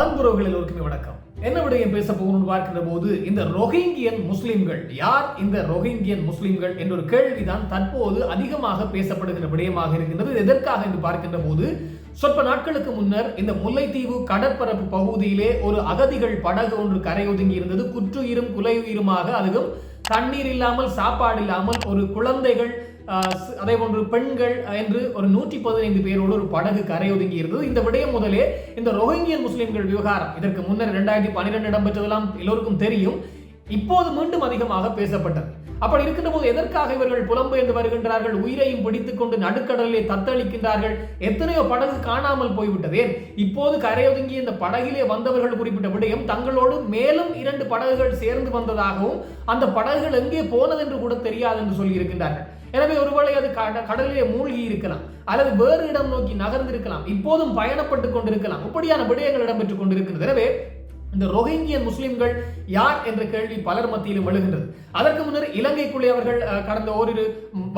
அன்புறவுகள் எல்லோருக்குமே வணக்கம். என்ன விடயம் பேச போகணும்னு பார்க்கின்ற போது இந்த ரொஹிங்கியன் முஸ்லிம்கள் யார் இந்த ரொஹிங்கியன் முஸ்லிம்கள் என்ற ஒரு கேள்விதான் தற்போது அதிகமாக பேசப்படுகிற விடயமாக இருக்கின்றது. எதற்காக என்று பார்க்கின்ற போது சொற்ப நாட்களுக்கு முன்னர் இந்த முல்லைத்தீவு கடற்பரப்பு பகுதியிலே ஒரு அகதிகள் படகு ஒன்று கரையொதுங்கி இருந்தது. குற்றுயிரும் குலையுயிருமாக அதுவும் தண்ணீர் இல்லாமல் சாப்பாடு இல்லாமல் ஒரு குழந்தைகள் அதே போன்று பெண்கள் என்று ஒரு நூற்றி பதினைந்து பேரோடு ஒரு படகு கரையொதுங்கி இருந்தது. இந்த விடயம் முதலே இந்த ரொஹிங்கியன் முஸ்லிம்கள் விவகாரம். இதற்கு முன்னர் இரண்டாயிரத்தி பன்னிரெண்டு இடம்பெற்றதெல்லாம் எல்லோருக்கும் தெரியும். இப்போது மீண்டும் அதிகமாக பேசப்பட்டது. அப்படி இருக்கின்ற போது எதற்காக இவர்கள் புலம்பெயர்ந்து வருகின்றார்கள்? உயிரையும் பிடித்துக் கொண்டு நடுக்கடலிலே தத்தளிக்கின்றார்கள். எத்தனையோ படகு காணாமல் போய்விட்டது. ஏன்? இப்போது கரையொதுங்கி இந்த படகிலே வந்தவர்கள் குறிப்பிட்ட விடயம் தங்களோடு மேலும் இரண்டு படகுகள் சேர்ந்து வந்ததாகவும் அந்த படகுகள் எங்கே போனது என்று கூட தெரியாது என்று சொல்லியிருக்கின்றார்கள். எனவே ஒருவேளை அது கட- கடலிலே மூழ்கி இருக்கலாம் அல்லது வேறு இடம் நோக்கி நகர்ந்திருக்கலாம். இப்போதும் பயணப்பட்டு கொண்டிருக்கலாம். இப்படியான விடயங்கள் இடம்பெற்றுக் கொண்டிருக்கிறது எனவே இந்த ரோஹிங்கிய முஸ்லிம்கள் யார் என்ற கேள்வி பலர் மத்தியிலும் எழுகின்றது. அதற்கு முன்னர் இலங்கைக்குள்ளே அவர்கள் கடந்த ஓரிரு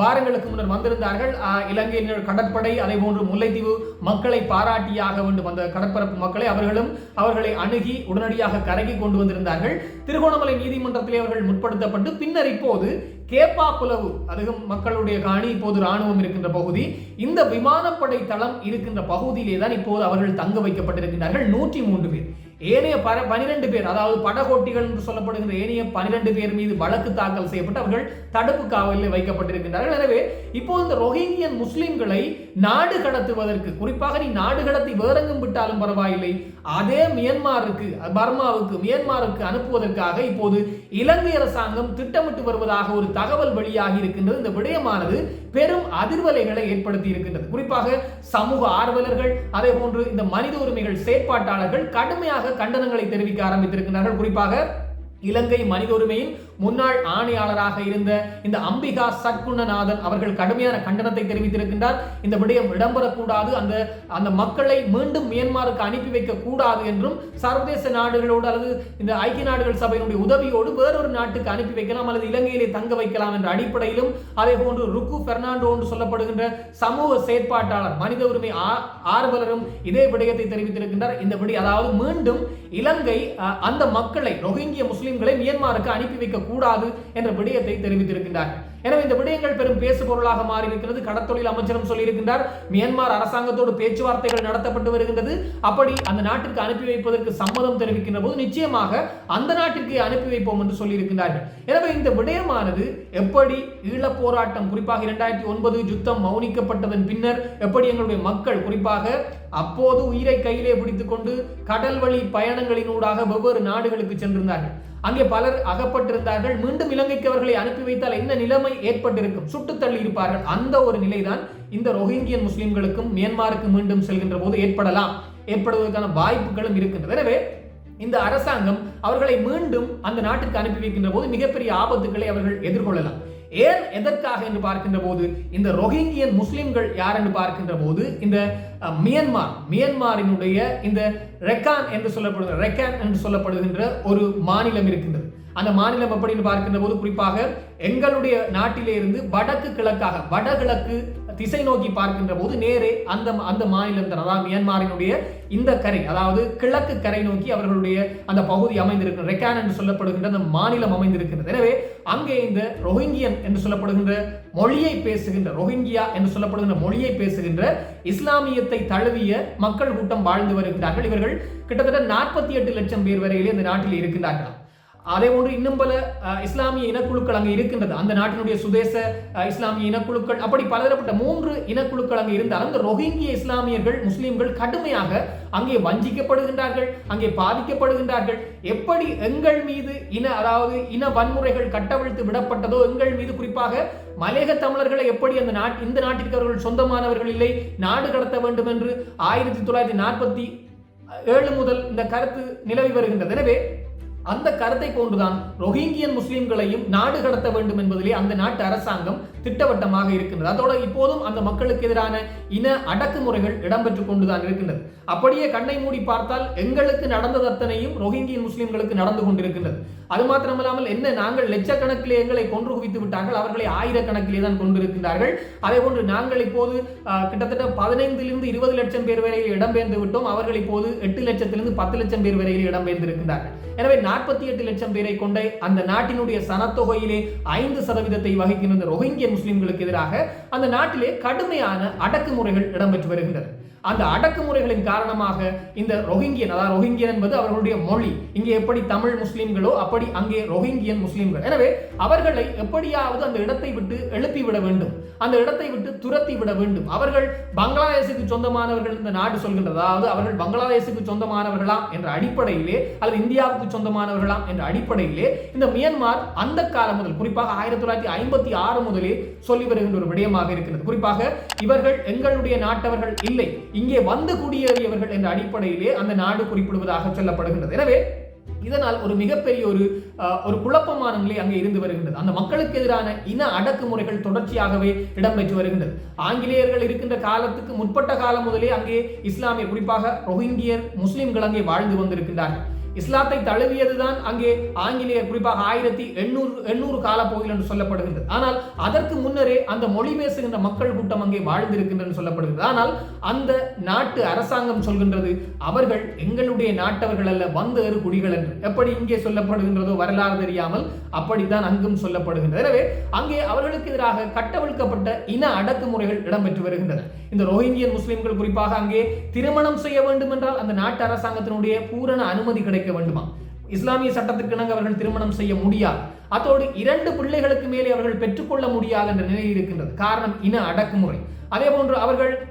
வாரங்களுக்கு முன்னர் வந்திருந்தார்கள். இலங்கையின் கடற்படை அதே போன்று முல்லைத்தீவு மக்களை பாராட்டியாக வேண்டும். அந்த கடற்பரப்பு மக்களை அவர்களும் அவர்களை அணுகி உடனடியாக கரகி கொண்டு வந்திருந்தார்கள். திருகோணமலை நீதிமன்றத்திலே அவர்கள் முற்படுத்தப்பட்டு பின்னர் இப்போது கேப்பா புலவு அதுவும் மக்களுடைய காணி இப்போது ராணுவம் இருக்கின்ற பகுதி இந்த விமானப்படை தளம் இருக்கின்ற பகுதியிலே தான் இப்போது அவர்கள் தங்க வைக்கப்பட்டிருக்கின்றார்கள். நூற்றி மூன்று பேர். ஏனைய பர பனிரெண்டு பேர் அதாவது படகோட்டிகள் என்று சொல்லப்படுகின்ற ஏனைய பனிரெண்டு பேர் மீது வழக்கு தாக்கல் செய்யப்பட்டு அவர்கள் தடுப்பு காவலில் வைக்கப்பட்டிருக்கின்றார்கள். எனவே இப்போது இந்த ரொஹிங்கியன் முஸ்லிம்களை நாடு கடத்துவதற்கு குறிப்பாக நீ நாடு கடத்தி வேறெங்கும் விட்டாலும் பரவாயில்லை அதே மியன்மாருக்கு பர்மாவுக்கு மியன்மாருக்கு அனுப்புவதற்காக இப்போது இலங்கை அரசாங்கம் திட்டமிட்டு வருவதாக ஒரு தகவல் வெளியாகி இருக்கின்றது. இந்த விடயமானது பெரும் அதிர்வலைகளை ஏற்படுத்தி இருக்கின்றது. குறிப்பாக சமூக ஆர்வலர்கள் அதே போன்று இந்த மனித உரிமைகள் செயற்பாட்டாளர்கள் கடுமையாக கண்டனங்களை தெரிவிக்க ஆரம்பித்திருக்கிறார்கள் குறிப்பாக இலங்கை மனித உரிமையின் முன்னாள் ஆணையாளராக இருந்த இந்த அம்பிகா சட்குணநாதன் அவர்கள் கடுமையான கண்டனத்தை தெரிவித்திருக்கின்றார். இந்த விடயம் இடம்பெறக்கூடாது. அந்த அந்த மக்களை மீண்டும் மியான்மருக்கு அனுப்பி வைக்க கூடாது என்றும் சர்வதேச நாடுகளோடு அல்லது இந்த ஐக்கிய நாடுகள் சபையினுடைய உதவியோடு வேறொரு நாட்டுக்கு அனுப்பி வைக்கலாம் அல்லது இலங்கையிலே தங்க வைக்கலாம் என்ற அடிப்படையிலும் அதே போன்று ருக்கு பெர்னாண்டோ என்று சொல்லப்படுகின்ற சமூக செயற்பாட்டாளர் மனித உரிமை ஆ- ஆர்வலரும் இதே விடயத்தை தெரிவித்திருக்கின்றார் இந்த விடயம் அதாவது மீண்டும் இலங்கை அஹ், அந்த மக்களை ரொஹிங்கிய முஸ்லிம்களை மியான்மருக்கு அனுப்பி வைக்க கூடாது என்ற விடயத்தை தெரிவித்திருக்கின்றார். எனவே இந்த விடயங்கள் பெரும் பேசு பொருளாக மாறி இருக்கிறது கடத்தொழில் அமைச்சரும் சொல்லியிருக்கின்றார். மியான்மர் அரசாங்கத்தோடு பேச்சுவார்த்தைகள் நடத்தப்பட்டு வருகின்றது. அப்படி அந்த நாட்டிற்கு அனுப்பி வைப்பதற்கு சம்மதம் தெரிவிக்கின்ற போது நிச்சயமாக அந்த நாட்டிற்கு அனுப்பி வைப்போம் என்று சொல்லியிருக்கின்றார்கள். எனவே இந்த விடயமானது எப்படி ஈழப் போராட்டம் குறிப்பாக இரண்டாயிரத்தி ஒன்பது யுத்தம் மௌனிக்கப்பட்டதன் பின்னர் எப்படி எங்களுடைய மக்கள் குறிப்பாக அப்போது உயிரை கையிலே பிடித்துக்கொண்டு கடல் வழி பயணங்களினூடாக வெவ்வேறு நாடுகளுக்கு சென்றிருந்தார்கள். அங்கே பலர் அகப்பட்டிருந்தார்கள். மீண்டும் இலங்கைக்கு அவர்களை அனுப்பி வைத்தால் என்ன நிலைமை ஏற்பட்டிருக்கும்? சுட்டு தள்ளி இருப்பார்கள். அந்த ஒரு நிலைதான் இந்த ரோஹிங்கியன் முஸ்லிம்களுக்கும் மியான்மாருக்கு மீண்டும் செல்கின்ற போது ஏற்படலாம். ஏற்படுவதற்கான வாய்ப்புகளும் இருக்கின்றது. எனவே இந்த அரசாங்கம் அவர்களை மீண்டும் அந்த நாட்டிற்கு அனுப்பி வைக்கின்ற போது மிகப்பெரிய ஆபத்துக்களை அவர்கள் எதிர்கொள்ளலாம். ஏன் எதற்காக என்று பார்க்கின்ற போது இந்த ரொஹிங்கியன் முஸ்லிம்கள் யார் என்று பார்க்கின்ற போது இந்த மியன்மார் மியன்மாரினுடைய இந்த ரெக்கான் என்று சொல்லப்படுகிற ரெக்கான் என்று சொல்லப்படுகின்ற ஒரு மாநிலம் இருக்கின்றது. அந்த மாநிலம் எப்படின்னு பார்க்கின்ற போது குறிப்பாக எங்களுடைய நாட்டிலே இருந்து வடக்கு கிழக்காக வடகிழக்கு திசை நோக்கி பார்க்கின்ற போது நேரே அந்த அந்த மாநிலம் அதாவது மியான்மாரினுடைய இந்த கரை அதாவது கிழக்கு கரை நோக்கி அவர்களுடைய அந்த பகுதி அமைந்திருக்கிற ரெக்கான் என்று சொல்லப்படுகின்ற அந்த மாநிலம் அமைந்திருக்கிறது எனவே அங்கே இந்த ரொஹிங்கியன் என்று சொல்லப்படுகின்ற மொழியை பேசுகின்ற ரோஹிங்கியா என்று சொல்லப்படுகின்ற மொழியை பேசுகின்ற இஸ்லாமியத்தை தழுவிய மக்கள் கூட்டம் வாழ்ந்து வருகின்றார்கள் இவர்கள் கிட்டத்தட்ட நாற்பத்தி எட்டு லட்சம் பேர் வரையிலே இந்த நாட்டில் இருக்கின்றார்களாம். அதே போன்று இன்னும் பல இஸ்லாமிய இனக்குழுக்கள் அங்கே இருக்கின்றது. அந்த நாட்டினுடைய சுதேச இஸ்லாமிய இனக்குழுக்கள் அப்படி பலதரப்பட்ட மூன்று இனக்குழுக்கள் அங்கே இருந்தாலும் அந்த ரொஹிங்கிய இஸ்லாமியர்கள் முஸ்லீம்கள் கடுமையாக அங்கே வஞ்சிக்கப்படுகின்றார்கள் அங்கே பாதிக்கப்படுகின்றார்கள். எப்படி எங்கள் மீது இன அதாவது இன வன்முறைகள் கட்டவிழ்த்து விடப்பட்டதோ எங்கள் மீது குறிப்பாக மலேக தமிழர்களை எப்படி அந்த நாட் இந்த நாட்டிற்கு அவர்கள் சொந்தமானவர்கள் இல்லை நாடு கடத்த வேண்டும் என்று ஆயிரத்தி தொள்ளாயிரத்தி நாற்பத்தி ஏழு முதல் இந்த கருத்து நிலவி வருகின்றது. எனவே அந்த கருத்தை கொண்டுதான் ரொஹிங்கியன் முஸ்லிம்களையும் நாடு கடத்த வேண்டும் என்பதிலே அந்த நாட்டு அரசாங்கம் திட்டவட்டமாக இருக்கின்றது. அதோடு இப்போதும் அந்த மக்களுக்கு எதிரான இன அடக்குமுறைகள் இடம்பெற்றுக் கொண்டுதான் இருக்கின்றது. அப்படியே கண்ணை மூடி பார்த்தால் எங்களுக்கு நடந்தது அத்தனையும் ரோஹிங்கியன் முஸ்லிம்களுக்கு நடந்து கொண்டிருக்கின்றது. அது மாத்திரமல்லாமல் என்ன நாங்கள் லட்சக்கணக்கிலே எங்களை கொன்று குவித்து விட்டார்கள் அவர்களை ஆயிரக்கணக்கிலே தான் கொண்டிருக்கின்றார்கள் அதே போன்று நாங்கள் இப்போது ஆஹ், கிட்டத்தட்ட பதினைந்திலிருந்து இருபது லட்சம் பேர் வரையில் இடம்பெயர்ந்து விட்டோம். அவர்கள் இப்போது எட்டு லட்சத்திலிருந்து பத்து லட்சம் பேர் வரையில் இடம்பெயர்ந்திருக்கின்றார்கள். எனவே நாற்பத்தி எட்டு லட்சம் பேரை கொண்ட அந்த நாட்டினுடைய சனத்தொகையிலே ஐந்து சதவீதத்தை வகிக்கின்ற ரோஹிங்கியன் ரோஹிங்கிய முஸ்லிம்களுக்கு எதிராக அந்த நாட்டிலே கடுமையான அடக்குமுறைகள் இடம்பெற்று வருகின்றன. அந்த அடக்குமுறைகளின் காரணமாக இந்த ரொஹிங்கியன் அதாவது ரொஹிங்கியன் என்பது அவர்களுடைய மொழி. இங்கே எப்படி தமிழ் முஸ்லிம்களோ அப்படி அங்கே ரொஹிங்கியன் முஸ்லிம்கள். எனவே அவர்களை எப்படியாவது அந்த இடத்தை விட்டு எழுப்பி விட வேண்டும். அந்த இடத்தை விட்டு துரத்தி விட வேண்டும். அவர்கள் பங்களாதேசுக்கு சொந்தமானவர்கள் இந்த நாடு சொல்கின்றது. அதாவது அவர்கள் பங்களாதேசுக்கு சொந்தமானவர்களா என்ற அடிப்படையிலே அல்லது இந்தியாவுக்கு சொந்தமானவர்களாம் என்ற அடிப்படையிலே இந்த மியான்மார் அந்த காலம் முதல் குறிப்பாக ஆயிரத்தி தொள்ளாயிரத்தி ஐம்பத்தி ஆறு முதலே சொல்லி வருகின்ற ஒரு விடயமாக இருக்கிறது. குறிப்பாக இவர்கள் எங்களுடைய நாட்டவர்கள் இல்லை. இங்கே வந்து குடியேறியவர்கள் என்ற அடிப்படையிலே அந்த நாடு குறிப்பிடுவதாக சொல்லப்படுகின்றது. எனவே இதனால் ஒரு மிகப்பெரிய ஒரு அஹ், ஒரு குழப்பமான நிலை அங்கே இருந்து வருகின்றது. அந்த மக்களுக்கு எதிரான இன அடக்குமுறைகள் தொடர்ச்சியாகவே இடம்பெற்று வருகின்றது. ஆங்கிலேயர்கள் இருக்கின்ற காலத்துக்கு முற்பட்ட காலம் முதலே அங்கே இஸ்லாமியர் குறிப்பாக ரோஹிங்கியர் முஸ்லிம்கள் அங்கே வாழ்ந்து வந்திருக்கின்றார்கள். இஸ்லாத்தை தழுவியதுதான் அங்கே ஆங்கிலேயர் குறிப்பாக ஆயிரத்தி எண்ணூறு எண்ணூறு காலப்பகுதியில் என்று சொல்லப்படுகின்றது ஆனால் அதற்கு முன்னரே அந்த மொழி பேசுகின்ற மக்கள் கூட்டம் அங்கே வாழ்ந்திருக்கின்றது சொல்லப்படுகிறது. ஆனால் அந்த நாட்டு அரசாங்கம் சொல்கின்றது அவர்கள் எங்களுடைய நாட்டவர்கள் அல்ல வந்தேறு குடிகள் என்று. எப்படி இங்கே சொல்லப்படுகின்றதோ வரலாறு தெரியாமல் அப்படித்தான் அங்கும் சொல்லப்படுகின்றது. எனவே அங்கே அவர்களுக்கு எதிராக கட்டவிழ்க்கப்பட்ட இன அடக்குமுறைகள் இடம்பெற்று வருகின்றன. இந்த ரோஹிங்கியன் முஸ்லிம்கள் குறிப்பாக அங்கே திருமணம் செய்ய வேண்டும் என்றால் அந்த நாட்டு அரசாங்கத்தினுடைய பூரண அனுமதி கிடைக்கும் கிடைக்க வேண்டுமா? இஸ்லாமிய சட்டத்திற்கு இணங்க அவர்கள் திருமணம் செய்ய முடியாது. அத்தோடு இரண்டு பிள்ளைகளுக்கு மேலே அவர்கள் பெற்றுக்கொள்ள முடியாது என்ற நிலை இருக்கின்றது. காரணம் இன அடக்குமுறை. அதே போன்று அவர்கள்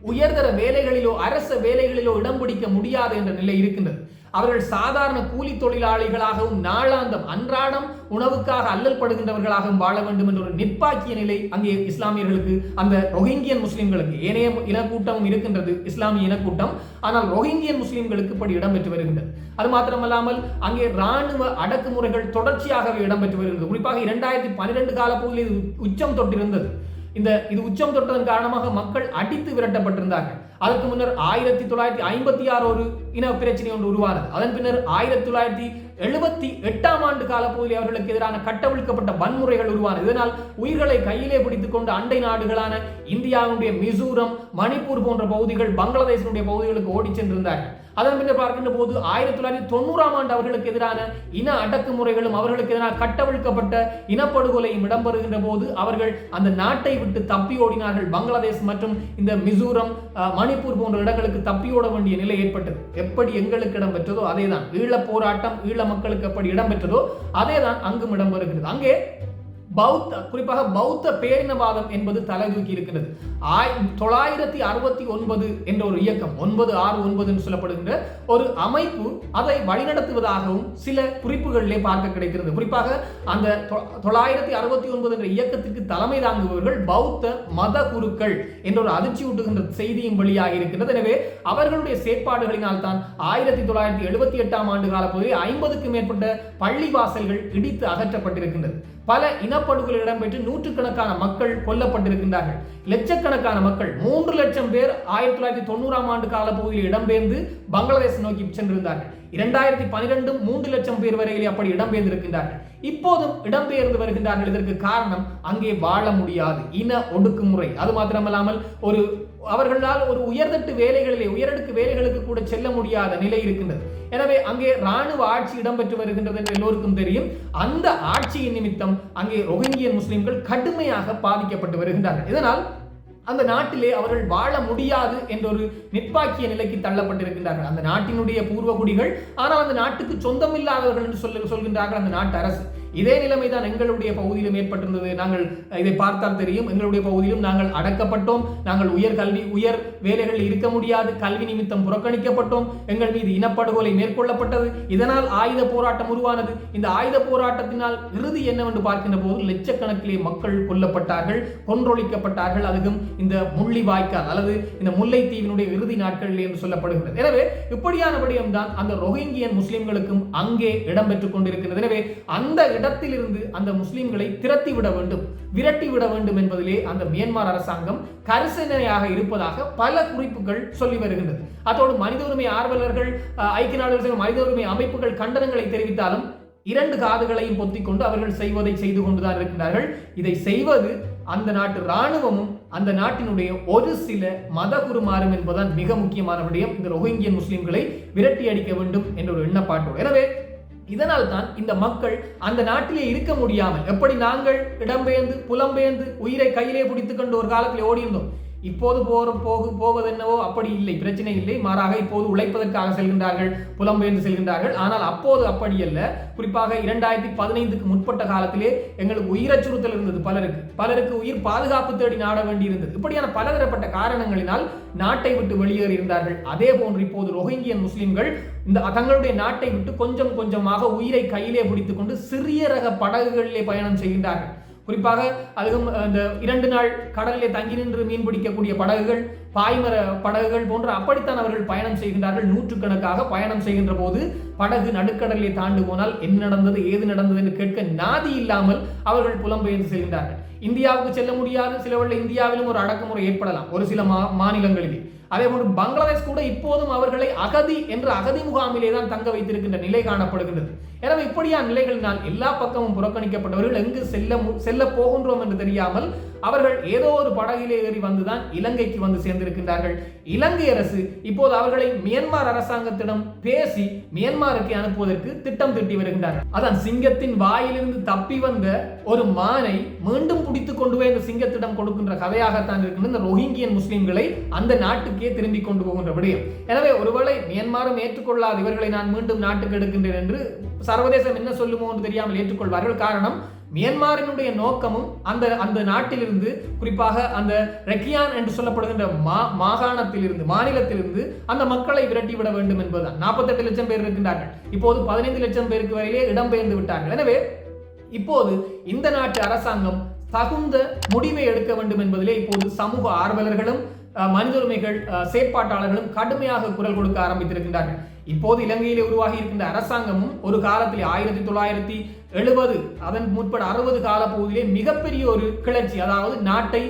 உயர்தர வேலைகளிலோ அரச வேலைகளிலோ இடம் பிடிக்க முடியாது என்ற நிலை இருக்கின்றது. அவர்கள் சாதாரண கூலி தொழிலாளிகளாகவும் நாளாந்தம் அன்றாடம் உணவுக்காக அல்லல் படுகின்றவர்களாகவும் வாழ வேண்டும் என்ற ஒரு நிற்பாக்கிய நிலை அங்கே இஸ்லாமியர்களுக்கு அந்த ரொஹிங்கியன் முஸ்லிம்களுக்கு ஏனைய இனக்கூட்டமும் இருக்கின்றது இஸ்லாமிய இனக்கூட்டம். ஆனால் ரொஹிங்கியன் முஸ்லிம்களுக்கு இப்படி இடம்பெற்று வருகின்றது. அது மாத்திரமல்லாமல் அங்கே இராணுவ அடக்குமுறைகள் தொடர்ச்சியாகவே இடம்பெற்று வருகின்றது. குறிப்பாக இரண்டாயிரத்தி பன்னிரெண்டு காலப்பகுதியில் இது உச்சம் தொட்டிருந்தது. இந்த இது உச்சம் தொட்டதன் காரணமாக மக்கள் அடித்து விரட்டப்பட்டிருந்தார்கள். அதற்கு முன்னர் ஆயிரத்தி தொள்ளாயிரத்தி ஐம்பத்தி ஆறு ஒரு இன பிரச்சனை ஒன்று உருவானது. அதன் பின்னர் ஆயிரத்தி தொள்ளாயிரத்தி எழுபத்தி எட்டாம் ஆண்டு காலப்பகுதியில் அவர்களுக்கு எதிரான கட்டவிழ்க்கப்பட்ட வன்முறைகள் உருவான இதனால் உயிர்களை கையிலே பிடித்துக் கொண்டு அண்டை நாடுகளான இந்தியாவுடைய மிசோரம் மணிப்பூர் போன்ற பகுதிகள் பங்களாதேஷனுடைய பகுதிகளுக்கு ஓடி சென்றிருந்தார்கள். அதன் பின்னர் பார்க்கின்ற போது ஆயிரத்தி தொள்ளாயிரத்தி தொண்ணூறாம் ஆண்டு அவர்களுக்கு எதிரான இன அடக்குமுறைகளும் அவர்களுக்கு எதிரான கட்டவிழ்க்கப்பட்ட இனப்படுகொலையும் இடம்பெறுகின்ற போது அவர்கள் அந்த நாட்டை விட்டு தப்பி ஓடினார்கள். பங்களாதேஷ் மற்றும் இந்த மிசோரம் மணிப்பூர் போன்ற இடங்களுக்கு தப்பி ஓட வேண்டிய நிலை ஏற்பட்டது. எப்படி எங்களுக்கு இடம்பெற்றதோ அதேதான். ஈழ போராட்டம் ஈழ மக்களுக்கு எப்படி இடம்பெற்றதோ அதேதான் அங்கும் இடம்பெறுகிறது. அங்கே பௌத்த குறிப்பாக பௌத்த பேரினவாதம் என்பது தலை தூக்கி இருக்கிறது. ஆய் தொள்ளாயிரத்தி அறுபத்தி ஒன்பது என்ற ஒரு இயக்கம் ஒன்பது ஆறு ஒன்பதுன்னு சொல்லப்படுகின்ற ஒரு அமைப்பு அதை வழிநடத்துவதாகவும் சில குறிப்புகளிலே பார்க்க கிடைக்கிறது. குறிப்பாக அந்த தொள்ளாயிரத்தி அறுபத்தி ஒன்பது என்ற இயக்கத்திற்கு தலைமை தாங்குபவர்கள் பௌத்த மத குருக்கள் என்ற ஒரு அதிர்ச்சி ஊட்டுகின்ற செய்தியும் வெளியாக இருக்கின்றது. எனவே அவர்களுடைய செயற்பாடுகளினால் தான் ஆயிரத்தி தொள்ளாயிரத்தி எழுபத்தி எட்டாம் ஆண்டு காலப்பகுதியில் ஐம்பதுக்கும் மேற்பட்ட பள்ளி வாசல்கள் இடித்து அகற்றப்பட்டிருக்கின்றது. பல இனப்படுகொலை இடம்பெற்று நூற்றுக்கணக்கான மக்கள் கொல்லப்பட்டிருக்கின்றார்கள். லட்சக்கணக்கான லட்சக்கணக்கான மக்கள் மூன்று லட்சம் பேர் ஆயிரத்தி தொள்ளாயிரத்தி தொண்ணூறாம் ஆண்டு காலப்பகுதியில் இடம்பெயர்ந்து பங்களாதேஷ் நோக்கி சென்றிருந்தார்கள். இரண்டாயிரத்தி பனிரெண்டு மூன்று லட்சம் பேர் வரையில் அப்படி இடம்பெயர்ந்திருக்கின்றார்கள். இப்போதும் இடம்பெயர்ந்து வருகின்றார்கள். இதற்கு காரணம் அங்கே வாழ முடியாது. இன ஒடுக்குமுறை. அது மாத்திரமல்லாமல் ஒரு அவர்களால் ஒரு உயர்தட்டு வேலைகளிலே உயரடுக்கு வேலைகளுக்கு கூட செல்ல முடியாத நிலை இருக்கின்றது. எனவே அங்கே ராணுவ ஆட்சி இடம்பெற்று வருகின்றது என்று எல்லோருக்கும் தெரியும். அந்த ஆட்சியின் நிமித்தம் அங்கே ரொஹிங்கியன் முஸ்லிம்கள் கடுமையாக பாதிக்கப்பட்டு வருகின்றார்கள். இதனால் அந்த நாட்டிலே அவர்கள் வாழ முடியாது என்ற ஒரு நிர்பாக்கிய நிலைக்கு தள்ளப்பட்டிருக்கின்றார்கள். அந்த நாட்டினுடைய பூர்வகுடிகள் ஆனால் அந்த நாட்டுக்கு சொந்தம் இல்லாதவர்கள் என்று சொல்ல சொல்கின்றார்கள் அந்த நாட்டு அரசு. இதே நிலைமை தான் எங்களுடைய பகுதியிலும் ஏற்பட்டிருந்தது. நாங்கள் இதை பார்த்தால் தெரியும். எங்களுடைய பகுதியிலும் நாங்கள் அடக்கப்பட்டோம். நாங்கள் உயர் கல்வி உயர் வேலைகள் இருக்க முடியாது. கல்வி நிமித்தம் புறக்கணிக்கப்பட்டோம். எங்கள் மீது இனப்படுகொலை மேற்கொள்ளப்பட்டது. இதனால் ஆயுத போராட்டம் உருவானது. இந்த ஆயுத போராட்டத்தினால் இறுதி என்னவென்று பார்க்கின்ற போது லட்சக்கணக்கிலே மக்கள் கொல்லப்பட்டார்கள் கொன்றொழிக்கப்பட்டார்கள். அதுவும் இந்த முள்ளி வாய்க்கால் அல்லது இந்த முல்லைத்தீவினுடைய இறுதி நாட்களில் என்று சொல்லப்படுகிறது. எனவே இப்படியான விடயம்தான் அந்த ரோஹிங்கியன் முஸ்லிம்களுக்கும் அங்கே இடம்பெற்றுக் கொண்டிருக்கிறது. எனவே அந்த இடம் இடத்திலிருந்து அந்த முஸ்லிம்களை திரட்டி விட வேண்டும் விரட்டி விட வேண்டும் என்பதிலே அந்த மியான்மர் அரசாங்கம் கரிசனையாக இருப்பதாக பல குறிப்புகள் சொல்லி வருகின்றது. அதோடு மனித உரிமை ஆர்வலர்கள் ஐக்கிய நாடுகள் மனித உரிமை அமைப்புகள் கண்டனங்களை தெரிவித்தாலும் இரண்டு காதுகளையும் பொத்திக் கொண்டு அவர்கள் செய்வதை செய்து கொண்டுதான் இருக்கின்றார்கள். இதை செய்வது அந்த நாட்டு இராணுவமும் அந்த நாட்டினுடைய ஒரு சில மத குருமாறும் என்பதுதான் மிக முக்கியமான விடயம். இந்த ரோஹிங்கியன் முஸ்லிம்களை விரட்டி அடிக்க வேண்டும் என்ற ஒரு எண்ணப்பாட்டோடு. எனவே இதனால் தான் இந்த மக்கள் அந்த நாட்டிலே இருக்க முடியாமல் எப்படி நாங்கள் இடம்பெயர்ந்து புலம்பெயர்ந்து உயிரை கையிலே பிடித்து கொண்டு ஒரு காலத்தில் ஓடியிருந்தோம்? இப்போது போற போகு போவது என்னவோ அப்படி இல்லை. பிரச்சனை இல்லை. மாறாக இப்போது உழைப்பதற்காக செல்கின்றார்கள் புலம்பெயர்ந்து செல்கின்றார்கள். ஆனால் அப்போது அப்படி அல்ல. குறிப்பாக இரண்டாயிரத்தி பதினைந்துக்கு முற்பட்ட காலத்திலே எங்களுக்கு உயிரச்சுறுத்தல் இருந்தது பலருக்கு. பலருக்கு உயிர் பாதுகாப்பு தேடி நாட வேண்டியிருந்தது. இப்படியான பலதரப்பட்ட காரணங்களினால் நாட்டை விட்டு வெளியேறி இருந்தார்கள் அதே போன்று இப்போது ரோஹிங்கியன் முஸ்லிம்கள் இந்த தங்களுடைய நாட்டை விட்டு கொஞ்சம் கொஞ்சமாக உயிரை கையிலே பிடித்துக்கொண்டு சிறிய ரக படகுகளிலே பயணம் செய்கின்றார்கள். குறிப்பாக அதுவும் இந்த இரண்டு நாள் கடலிலே தங்கி நின்று மீன் பிடிக்கக்கூடிய படகுகள் பாய்மர படகுகள் போன்ற அப்படித்தான் அவர்கள் பயணம் செய்கின்றார்கள். நூற்றுக்கணக்காக பயணம் செய்கின்ற போது படகு நடுக்கடலை தாண்டு போனால் என்ன நடந்தது ஏது நடந்தது என்று கேட்க நாதி இல்லாமல் அவர்கள் புலம்பெயர்ந்து செல்கின்றார்கள். இந்தியாவுக்கு செல்ல முடியாது. சிலவர்கள் இந்தியாவிலும் ஒரு அடக்குமுறை ஏற்படலாம். ஒரு சில மா மாநிலங்களிலே. அதே போன்று பங்களாதேஷ் கூட இப்போதும் அவர்களை அகதி என்ற அகதி முகாமிலே தான் தங்க வைத்திருக்கின்ற நிலை காணப்படுகின்றது. எனவே இப்படியா நிலைகளினால் எல்லா பக்கமும் புறக்கணிக்கப்பட்டவர்கள் எங்கு செல்ல மு- செல்ல போகின்றோம் என்று தெரியாமல் அவர்கள் ஏதோ ஒரு படகிலே ஏறி வந்துதான் இலங்கைக்கு வந்து சேர்ந்திருக்கின்றார்கள். இலங்கை அரசு இப்போது அவர்களை மியான்மர் அரசாங்கத்திடம் பேசி மியான்மருக்கு அனுப்புவதற்கு திட்டம் திட்டி வருகின்றார்கள். அதான் சிங்கத்தின் வாயிலிருந்து தப்பி வந்த ஒரு மானை மீண்டும் பிடித்துக் கொண்டு போய் இந்த சிங்கத்திடம் கொடுக்கின்ற கதையாகத்தான் இருக்கின்ற இந்த ரோஹிங்கியன் முஸ்லிம்களை அந்த நாட்டுக்கே திரும்பி கொண்டு போகின்ற விடயம். எனவே ஒருவேளை மியான்மரும் ஏற்றுக்கொள்ளாது இவர்களை நான் மீண்டும் நாட்டுக்கு எடுக்கின்றேன் என்று சர்வதேசம் என்ன சொல்லுமோ என்று தெரியாமல் ஏற்றுக்கொள்வார்கள். காரணம் மியன்மாரினுடைய நோக்கமும் அந்த அந்த நாட்டிலிருந்து குறிப்பாக அந்த ரெக்கியான் என்று சொல்லப்படுகின்ற மா மாகாணத்திலிருந்து மாநிலத்திலிருந்து அந்த மக்களை விரட்டிவிட வேண்டும் என்பதுதான். நாற்பத்தெட்டு லட்சம் பேர் இருக்கின்றார்கள். இப்போது பதினைந்து லட்சம் பேருக்கு வரையிலே இடம்பெயர்ந்து விட்டார்கள். எனவே இப்போது இந்த நாட்டு அரசாங்கம் தகுந்த முடிவை எடுக்க வேண்டும் என்பதிலே இப்போது சமூக ஆர்வலர்களும் மனித உரிமைகள் செயற்பாட்டாளர்களும் கடுமையாக குரல் கொடுக்க ஆரம்பித்திருக்கின்றார்கள். இப்போது இலங்கையிலே உருவாகி இருக்கின்ற அரசாங்கமும் ஒரு காலத்தில் ஆயிரத்தி தொள்ளாயிரத்தி எழுபது அதன் முற்பட அறுபது கால பகுதியிலே மிகப்பெரிய ஒரு கிளர்ச்சி அதாவது நாட்டை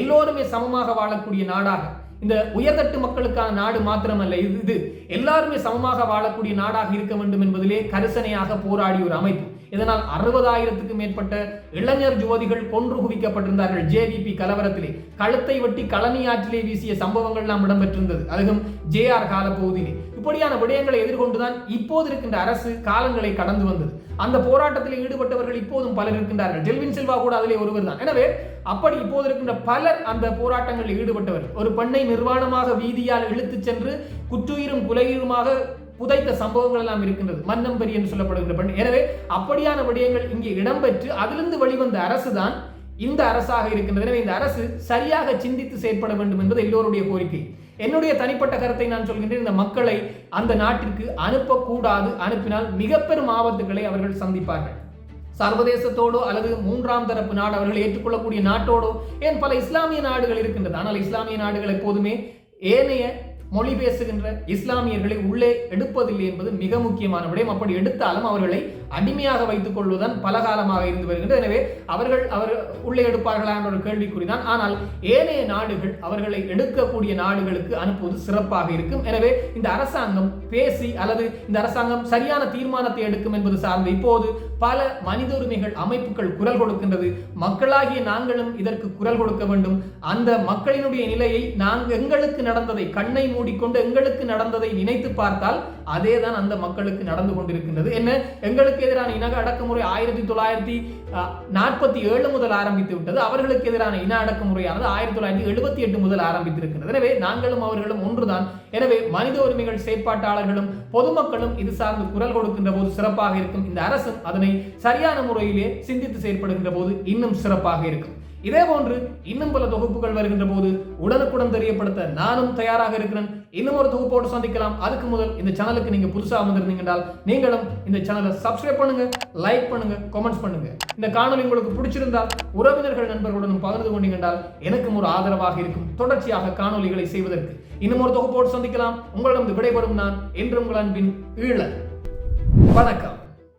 எல்லோருமே சமமாக வாழக்கூடிய நாடாக. இந்த உயர்தட்டு மக்களுக்கான நாடு மாத்திரமல்ல இது இது எல்லாருமே சமமாக வாழக்கூடிய நாடாக இருக்க வேண்டும் என்பதிலே கரிசனையாக போராடிய ஒரு அமைப்பு. இதனால் அறுபதாயிரத்துக்கு மேற்பட்ட இளைஞர் ஜோதிகள் கொன்று குவிக்கப்பட்டிருந்தார்கள் ஜேவிபி கலவரத்திலே. கழுத்தை வெட்டி கழனி ஆற்றிலே வீசிய சம்பவங்கள் எல்லாம் இடம்பெற்றிருந்தது. அதுவும் ஜேஆர் கால பகுதியிலே இப்படியான விடயங்களை எதிர்கொண்டுதான் இப்போது இருக்கின்ற அரசு காலங்களை கடந்து வந்தது. அந்த போராட்டத்தில் ஈடுபட்டவர்கள் இப்போதும் பலர் இருக்கின்றார்கள். ஜெல்வின் சில்வா கூட அதிலே ஒருவர் தான். எனவே அப்படி இப்போது இருக்கின்ற பலர் அந்த போராட்டங்களில் ஈடுபட்டவர்கள். ஒரு பெண்ணை நிர்வாணமாக வீதியால் இழுத்துச் சென்று குற்றுயிரும் குலையுமாக புதைத்த சம்பவங்கள் எல்லாம் இருக்கின்றது. மன்னம்பரி என்று சொல்லப்படுகின்ற பெண். எனவே அப்படியான விடயங்கள் இங்கே இடம்பெற்று அதிலிருந்து வெளிவந்த அரசுதான் இந்த அரசாக இருக்கின்றது. எனவே இந்த அரசு சரியாக சிந்தித்து செயற்பட வேண்டும் என்பது எல்லோருடைய கோரிக்கை. என்னுடைய தனிப்பட்ட கருத்தை நான் சொல்கின்றேன். இந்த மக்களை அந்த நாட்டிற்கு அனுப்பக்கூடாது. அனுப்பினால் மிக பெரும் ஆபத்துக்களை அவர்கள் சந்திப்பார்கள். சர்வதேசத்தோடோ அல்லது மூன்றாம் தரப்பு நாடு அவர்கள் ஏற்றுக்கொள்ளக்கூடிய நாட்டோடோ ஏன் பல இஸ்லாமிய நாடுகள் இருக்கின்றது ஆனால் இஸ்லாமிய நாடுகள் எப்போதுமே ஏனைய மொழி பேசுகின்ற இஸ்லாமியர்களை உள்ளே எடுப்பதில்லை என்பது மிக முக்கியமான விடயம். அப்படி எடுத்தாலும் அவர்களை அடிமையாக வைத்துக் கொள்வதுதான் பல காலமாக இருந்து வருகின்றது எனவே அவர்கள் அவர் உள்ளே எடுப்பார்களா என்ற ஒரு கேள்விக்குறிதான். ஆனால் ஏனைய நாடுகள் அவர்களை எடுக்கக்கூடிய நாடுகளுக்கு அனுப்புவது சிறப்பாக இருக்கும். எனவே இந்த அரசாங்கம் பேசி அல்லது இந்த அரசாங்கம் சரியான தீர்மானத்தை எடுக்கும் என்பது சார்ந்து இப்போது பல மனித உரிமைகள் அமைப்புகள் குரல் கொடுக்கின்றது. மக்களாகிய நாங்களும் இதற்கு குரல் கொடுக்க வேண்டும். அந்த மக்களினுடைய நிலையை நாங்கள் எங்களுக்கு நடந்ததை கண்ணை மூடிக்கொண்டு எங்களுக்கு நடந்ததை நினைத்து பார்த்தால் அதேதான் அந்த மக்களுக்கு நடந்து கொண்டிருக்கின்றது. என்ன? எங்களுக்கு எதிரான இன அடக்குமுறை ஆயிரத்தி தொள்ளாயிரத்தி நாற்பத்தி ஏழு முதல் ஆரம்பித்து விட்டது. அவர்களுக்கு எதிரான இன அடக்குமுறையானது ஆயிரத்தி தொள்ளாயிரத்தி எழுபத்தி எட்டு முதல் ஆரம்பித்திருக்கிறது. எனவே நாங்களும் அவர்களும் ஒன்றுதான். எனவே மனித உரிமைகள் செயற்பாட்டாளர்களும் பொதுமக்களும் இது சார்ந்து குரல் கொடுக்கின்ற போது சிறப்பாக இருக்கும். இந்த அரசும் அதனை சரியான முறையிலே சிந்தித்து செயற்படுகின்ற போது இன்னும் சிறப்பாக இருக்கும். இதே போன்று இன்னும் பல தொகுப்புகள் வருகின்ற போது உடனுக்குடன் தெரியப்படுத்த நானும் தயாராக இருக்கிறேன். இன்னும் ஒரு தொகுப்போடு சந்திக்கலாம். அதுக்கு முதல் இந்த சேனலுக்கு நீங்க புதுசாக வந்திருந்தீங்கன்றால் நீங்களும் இந்த சேனலை சப்ஸ்கிரைப் பண்ணுங்க லைக் பண்ணுங்க கமெண்ட்ஸ் பண்ணுங்க. இந்த காணொளி உங்களுக்கு பிடிச்சிருந்தால் உறவினர்கள் நண்பர்களுடன் பகிர்ந்து கொண்டீங்கன்றால் எனக்கும் ஒரு ஆதரவாக இருக்கும். தொடர்ச்சியாக காணொளிகளை செய்வதற்கு இன்னும் ஒரு தொகுப்போடு சந்திக்கலாம். உங்களிடம் விடைபெறும் நான் என்று உங்கள் அன்பின் ஈழ வணக்கம்.